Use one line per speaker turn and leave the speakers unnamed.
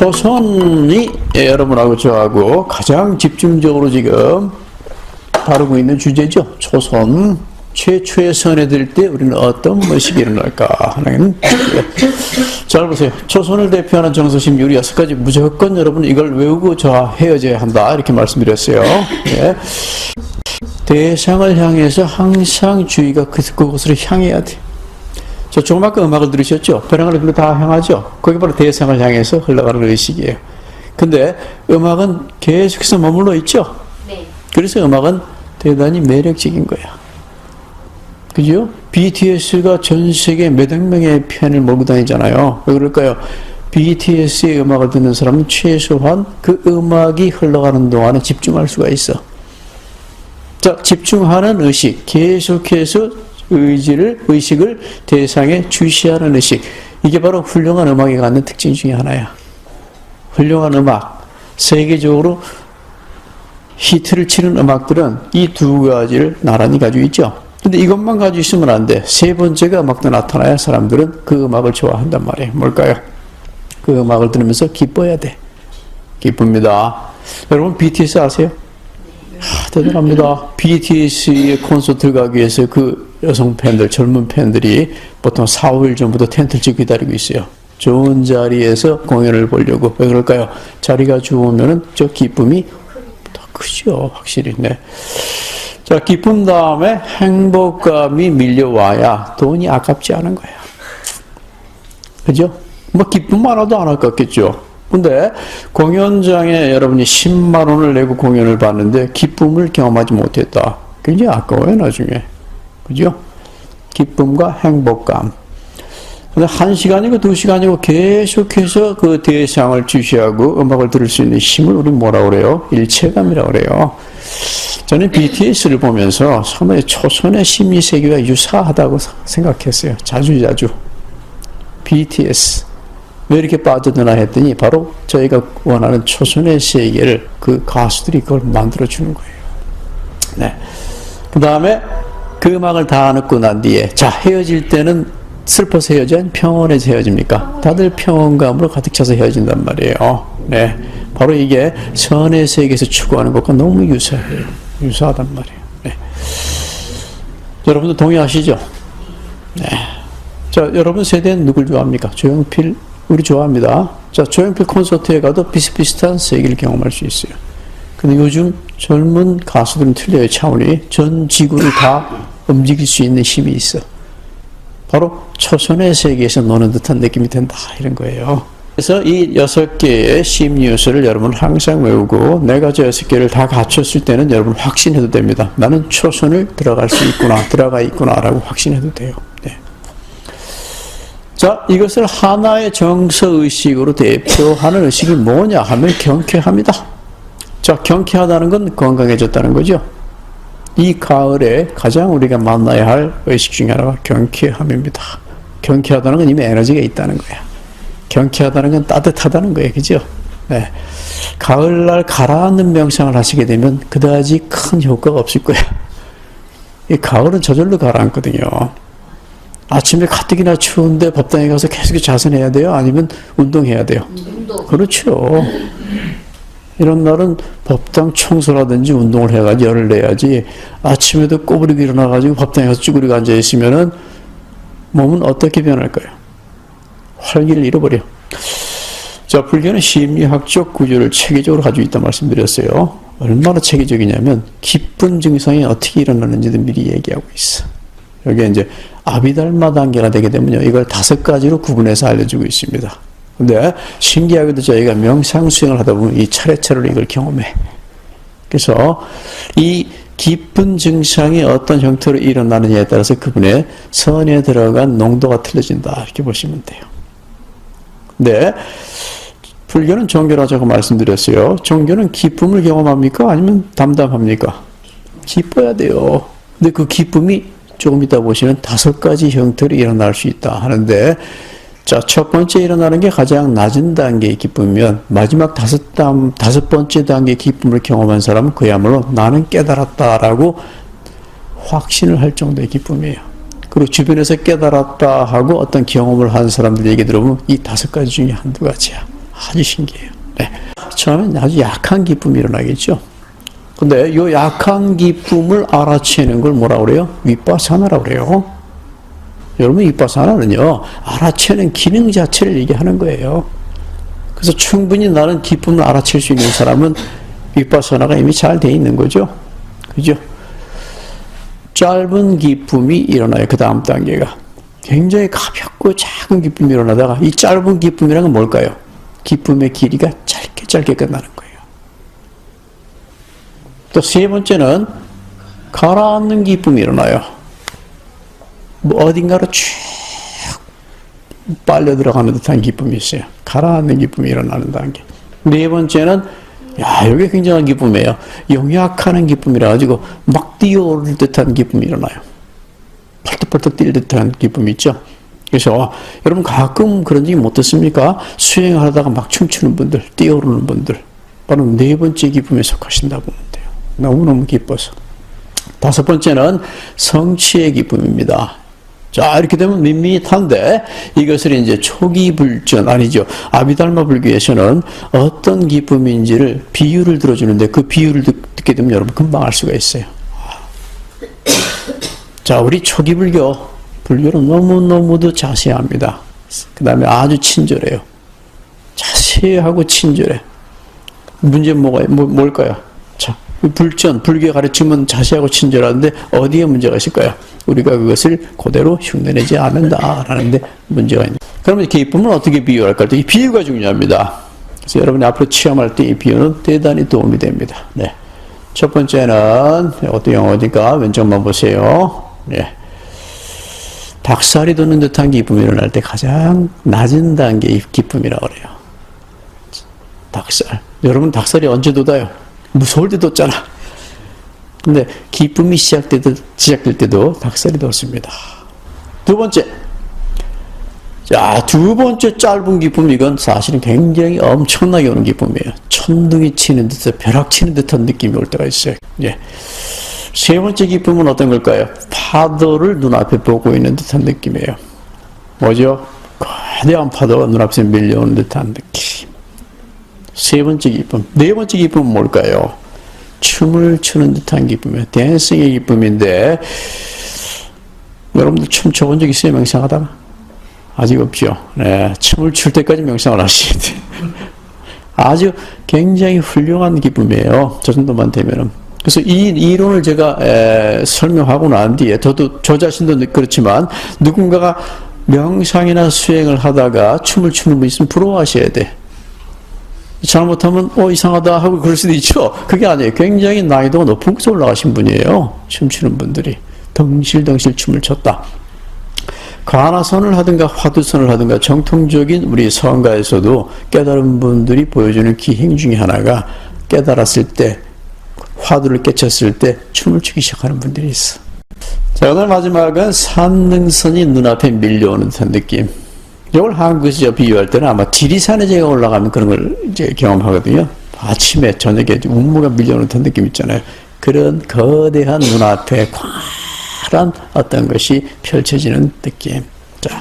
초선이 예, 여러분하고 저하고 가장 집중적으로 지금 다루고 있는 주제죠. 초선. 최초의 선에 들 때 우리는 어떤 모습이 일어날까 하는. 잘 보세요. 초선을 대표하는 정서심 요리 여섯 가지 무조건 여러분 이걸 외우고 저 헤어져야 한다 이렇게 말씀드렸어요. 예. 대상을 향해서 항상 주의가 그- 그곳으로 향해야 돼. 저 조금 아까 음악을 들으셨죠? 벼랑을 글로 다 향하죠? 그게 바로 대상을 향해서 흘러가는 의식이에요. 근데 음악은 계속해서 머물러 있죠?
네.
그래서 음악은 대단히 매력적인 거야. 그죠? BTS가 전 세계 몇억 명의 팬을 몰고 다니잖아요. 왜 그럴까요? BTS의 음악을 듣는 사람은 최소한 그 음악이 흘러가는 동안에 집중할 수가 있어. 자, 집중하는 의식, 계속해서 의지를, 의식을 대상에 주시하는 의식. 이게 바로 훌륭한 음악이 갖는 특징 중에 하나야. 훌륭한 음악. 세계적으로 히트를 치는 음악들은 이 두 가지를 나란히 가지고 있죠. 근데 이것만 가지고 있으면 안 돼. 세 번째가 음악도 나타나야 사람들은 그 음악을 좋아한단 말이에요. 뭘까요? 그 음악을 들으면서 기뻐야 돼. 기쁩니다. 여러분 BTS 아세요? 하, 대단합니다. BTS의 콘서트 가기 위해서 그 여성 팬들, 젊은 팬들이 보통 4, 5일 전부터 텐트를 치고 기다리고 있어요. 좋은 자리에서 공연을 보려고. 왜 그럴까요? 자리가 좋으면은 저 기쁨이 더 크죠. 확실히. 네. 자, 기쁨 다음에 행복감이 밀려와야 돈이 아깝지 않은 거야. 그죠? 뭐 기쁨 많아도 안 아깝겠죠. 근데 공연장에 여러분이 10만 원을 내고 공연을 봤는데 기쁨을 경험하지 못했다. 굉장히 아까워요, 나중에. 그죠? 기쁨과 행복감. 근데 한 시간이고 두 시간이고 계속해서 그 대상을 주시하고 음악을 들을 수 있는 힘을 우리 뭐라 그래요? 일체감이라고 그래요. 저는 BTS를 보면서 처음에 초선의 심리 세계와 유사하다고 생각했어요. 자주 자주. BTS. 왜 이렇게 빠져드나 했더니 바로 저희가 원하는 초선의 세계를 그 가수들이 그걸 만들어주는 거예요. 네. 그 다음에 그 음악을 다 듣고 난 뒤에 자 헤어질 때는 슬퍼서 헤어져 평온해서 헤어집니까? 다들 평온감으로 가득 차서 헤어진단 말이에요. 네. 바로 이게 선의 세계에서 추구하는 것과 너무 유사해요. 유사하단 말이에요. 네. 여러분도 동의하시죠? 네. 자, 여러분 세대는 누굴 좋아합니까? 조용필, 우리 좋아합니다. 자, 조용필 콘서트에 가도 비슷비슷한 세계를 경험할 수 있어요. 근데 요즘 젊은 가수들은 틀려요, 차원이. 전 지구를 다 움직일 수 있는 힘이 있어. 바로 초선의 세계에서 노는 듯한 느낌이 든다, 이런 거예요. 그래서 이 여섯 개의 심리요소를 여러분 항상 외우고 내가 저 여섯 개를 다 갖췄을 때는 여러분 확신해도 됩니다. 나는 초선을 들어갈 수 있구나, 들어가 있구나라고 확신해도 돼요. 네. 자, 이것을 하나의 정서의식으로 대표하는 의식이 뭐냐 하면 경쾌합니다. 자, 경쾌하다는 건 건강해졌다는 거죠. 이 가을에 가장 우리가 만나야 할 의식 중에 하나가 경쾌함입니다. 경쾌하다는 건 이미 에너지가 있다는 거야. 경쾌하다는 건 따뜻하다는 거예요. 그죠? 네. 가을날 가라앉는 명상을 하시게 되면 그다지 큰 효과가 없을 거야. 이 가을은 저절로 가라앉거든요. 아침에 가뜩이나 추운데 법당에 가서 계속 자선해야 돼요? 아니면 운동해야 돼요?
운동.
그렇죠. 이런 날은 법당 청소라든지 운동을 해가지고 열을 내야지 아침에도 꼬부리고 일어나가지고 법당에 가서 쭈그리고 앉아있으면은 몸은 어떻게 변할까요? 활기를 잃어버려. 자, 불교는 심리학적 구조를 체계적으로 가지고 있다 말씀드렸어요. 얼마나 체계적이냐면 기쁜 증상이 어떻게 일어나는지도 미리 얘기하고 있어. 여기에 이제 아비달마 단계가 되게 되면요. 이걸 다섯 가지로 구분해서 알려주고 있습니다. 근데 신기하게도 저희가 명상 수행을 하다 보면 이 차례차례로 이걸 경험해. 그래서 이 기쁜 증상이 어떤 형태로 일어나느냐에 따라서 그분의 선에 들어간 농도가 틀려진다. 이렇게 보시면 돼요. 근데 불교는 종교라고 말씀드렸어요. 종교는 기쁨을 경험합니까? 아니면 담담합니까? 기뻐야 돼요. 근데 그 기쁨이 조금 이따 보시면 다섯 가지 형태로 일어날 수 있다 하는데 자, 첫 번째 일어나는 게 가장 낮은 단계의 기쁨이면 마지막 다섯, 단, 다섯 번째 단계의 기쁨을 경험한 사람은 그야말로 나는 깨달았다라고 확신을 할 정도의 기쁨이에요. 그리고 주변에서 깨달았다 하고 어떤 경험을 한 사람들 얘기 들어보면 이 다섯 가지 중에 한두 가지야. 아주 신기해요. 네. 처음엔 아주 약한 기쁨이 일어나겠죠. 근데 이 약한 기쁨을 알아채는 걸 뭐라 그래요? 윗바사나라 그래요. 여러분 윗바사나는요 알아채는 기능 자체를 얘기하는 거예요. 그래서 충분히 나는 기쁨을 알아챌 수 있는 사람은 윗바사나가 이미 잘 돼 있는 거죠. 그죠? 짧은 기쁨이 일어나요. 그 다음 단계가. 굉장히 가볍고 작은 기쁨이 일어나다가 이 짧은 기쁨이란 건 뭘까요? 기쁨의 길이가 짧게 짧게 끝나는 거예요. 또 세 번째는 가라앉는 기쁨이 일어나요. 뭐 어딘가로 쭉 빨려 들어가는 듯한 기쁨이 있어요. 가라앉는 기쁨이 일어나는 단계. 네 번째는 야, 이게 굉장한 기쁨이에요. 용약하는 기쁨이라 가지고 막 뛰어오를 듯한 기쁨이 일어나요. 펄떡펄떡 뛸 듯한 기쁨이 있죠. 그래서 여러분 가끔 그런 적이 못 듣습니까? 수행을 하다가 막 춤추는 분들, 뛰어오르는 분들. 바로 네 번째 기쁨에 속하신다 보면 돼요. 너무너무 기뻐서. 다섯 번째는 성취의 기쁨입니다. 자, 이렇게 되면 밋밋한데 이것을 이제 초기 불전 아니죠. 아비달마 불교에서는 어떤 기쁨인지를 비유를 들어주는데 그 비유를 듣- 듣게 되면 여러분 금방 알 수가 있어요. 자, 우리 초기 불교, 불교는 너무너무도 자세합니다. 그 다음에 아주 친절해요. 자세하고 친절해. 문제 뭐가, 뭐, 뭘까요? 불전, 불교 가르침은 자세하고 친절한데 어디에 문제가 있을까요? 우리가 그것을 그대로 흉내내지 않는다라는데 문제가 있는. 그러면 기쁨을 어떻게 비유할까? 이 비유가 중요합니다. 그래서 여러분이 앞으로 체험할 때 이 비유는 대단히 도움이 됩니다. 네. 첫 번째는 어떤 영어니까 왼쪽만 보세요. 네. 닭살이 돋는 듯한 기쁨이 일어날 때 가장 낮은 단계의 기쁨이라고 그래요. 닭살. 여러분 닭살이 언제 돋아요? 무서울 때 돋잖아. 근데 기쁨이 시작될, 때, 시작될 때도 닭살이 돋습니다. 두 번째. 자, 두 번째 짧은 기쁨, 이건 사실은 굉장히 엄청나게 오는 기쁨이에요. 천둥이 치는 듯한, 벼락 치는 듯한 느낌이 올 때가 있어요. 예. 세 번째 기쁨은 어떤 걸까요? 파도를 눈앞에 보고 있는 듯한 느낌이에요. 뭐죠? 거대한 파도가 눈앞에 밀려오는 듯한 느낌. 세 번째 기쁨. 네 번째 기쁨은 뭘까요? 춤을 추는 듯한 기쁨이에요. 댄싱의 기쁨인데, 여러분들 춤 춰본 적 있어요? 명상하다가? 아직 없죠. 네, 춤을 출 때까지 명상을 돼요. 아주 굉장히 훌륭한 기쁨이에요. 저 정도만 되면은. 그래서 이 이론을 제가 에, 설명하고 난 뒤에 저도 저 자신도 그렇지만 누군가가 명상이나 수행을 하다가 춤을 추는 분 있으면 부러워하셔야 돼. 잘못하면 어 이상하다 하고 그럴 수도 있죠. 그게 아니에요. 굉장히 난이도가 높은 곳에 올라가신 분이에요. 춤추는 분들이 덩실덩실 춤을 췄다. 가나선을 하든가 화두선을 하든가 정통적인 우리 서원가에서도 깨달은 분들이 보여주는 기행 중에 하나가 깨달았을 때 화두를 깨쳤을 때 춤을 추기 시작하는 분들이 있어. 자 오늘 마지막은 산능선이 눈앞에 밀려오는 듯한 느낌. 이걸 한국에서 비유할 때는 아마 지리산에 제가 올라가면 그런 걸 이제 경험하거든요. 아침에 저녁에 운무가 밀려오는 듯한 느낌 있잖아요. 그런 거대한 눈앞에 광활한 어떤 것이 펼쳐지는 느낌. 자.